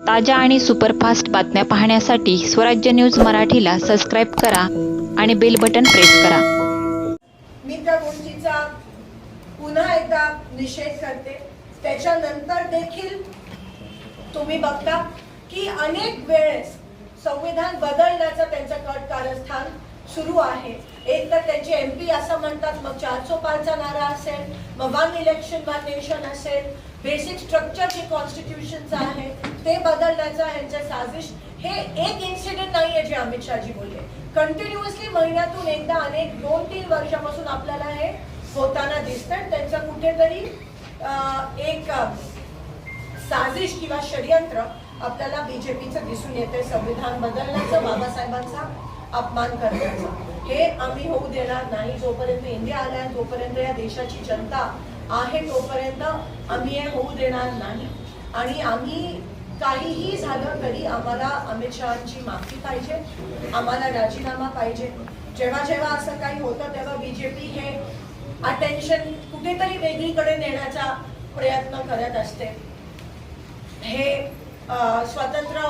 ताज्या आणि सुपरफास्ट बातम्या पाहण्यासाठी स्वराज्य न्यूज मराठीला सबस्क्राईब करा आणि बेल बटन प्रेस करा. मी त्या गोष्टीचा पुन्हा एकदा निषेध करते. त्याच्यानंतर देखील तुम्ही बघता की अनेक वेळेस संविधान बदलण्याचं त्यांचं कट कारस्थान सुरू आहे. एक तर त्यांचे एम पी असं म्हणतात मग चारसो पाचचा नारा असेल मग वन इलेक्शन वन नेशन असेल. बेसिक स्ट्रक्चर जे कॉन्स्टिट्यूशनचं आहे ते बदलण्याचा ह्यांचं साजिश हे एक इन्सिडेंट आहे जे अमित शहाजी बोलले. कंटिन्युअसली महिन्यातून एकदा अनेक दोन तीन वर्षापासून आपल्याला हे होताना दिसतं त्यांचं कुठेतरी एक साजिश किंवा षडयंत्र आपल्याला बीजेपीचं दिसून येते संविधान बदलण्याचं बाबासाहेबांचा अपमान करण्याचं. हे आम्ही होऊ देणार नाही. जोपर्यंत इंडिया आल्या जोपर्यंत या देशाची जनता आहे तोपर्यंत आम्ही हे होऊ देणार नाही. आणि आम्ही काहीही झालं तरी आम्हाला अमित शहाची माफी पाहिजे आम्हाला राजीनामा पाहिजे. जेव्हा जेव्हा असं काही होतं तेव्हा बीजेपी हे अटेन्शन कुठेतरी वेगळीकडे नेण्याचा प्रयत्न करत असते. हे स्वतंत्र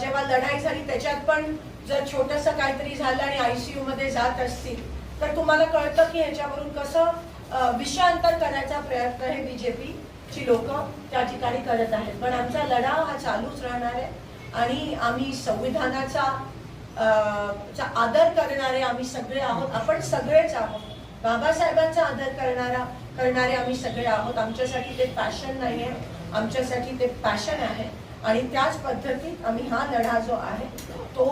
जेव्हा लढाई झाली त्याच्यात पण जर छोटस काहीतरी झालं आणि आयसीयू मध्ये जात असतील तर तुम्हाला कळतं की ह्याच्यावरून कसं विषयांतर करायचा प्रयत्न हे बीजेपी ची लोक त्या ठिकाणी करत आहेत. पण आमचा लढा हा चालूच राहणार आहे आणि आम्ही संविधानाचा चा आदर करणारे आम्ही सगळे आहोत. आपण सगळेच आहोत. बाबासाहेबांचा आदर करणारा करणारे आम्ही सगळे आहोत. आमच्यासाठी ते पॅशन नाही आहे आमच्यासाठी ते पॅशन आहे. आणि त्याच पद्धतीत आम्ही हा लढा जो आहे तो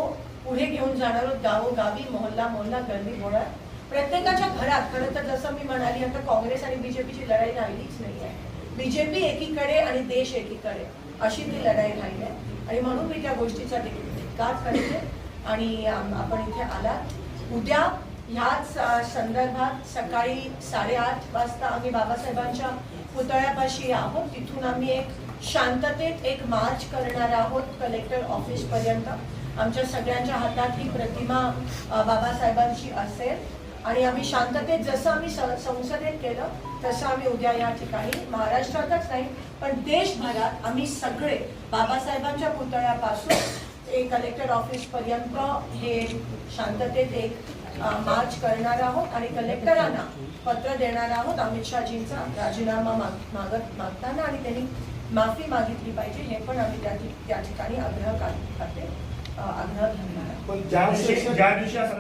पुढे घेऊन जाणार आहोत. गावोगावी मोहल्ला मोहल्ला गल्ली गोळा. प्रत्येकाच्या घरात खरं तर जसं मी म्हणाली आता काँग्रेस आणि बीजेपीची लढाई राहिलीच नाही आहे बीजेपी एकीकडे आणि देश एकीकडे. अशी ती लढाई राहिली आहे. आणि म्हणून मी त्या गोष्टीचा धिक्कार करते. आणि आपण इथे आलात. उद्या ह्याच संदर्भात सकाळी साडेआठ वाजता आम्ही बाबासाहेबांच्या पुतळ्यापाशी आहोत. तिथून आम्ही एक शांततेत एक मार्च करणार आहोत कलेक्टर ऑफिस पर्यंत. आमच्या सगळ्यांच्या हातात ही प्रतिमा बाबासाहेबांची असेल. आणि आम्ही शांततेत जसं आम्ही संसदेत केलं तसं आम्ही उद्या या ठिकाणी महाराष्ट्रातच नाही पण देशभरात आम्ही सगळे बाबासाहेबांच्या पुतळ्यापासून एक कलेक्टर ऑफिस पर्यंत हे शांततेत एक मार्च करणार आहोत आणि कलेक्टरांना पत्र देणार आहोत. अमित शहाजींचा राजीनामा माग- मागत मागताना आणि त्यांनी माफी मागितली पाहिजे हे पण आम्ही त्या ठिकाणी आग्रह करते आग्रह धरणार आहोत.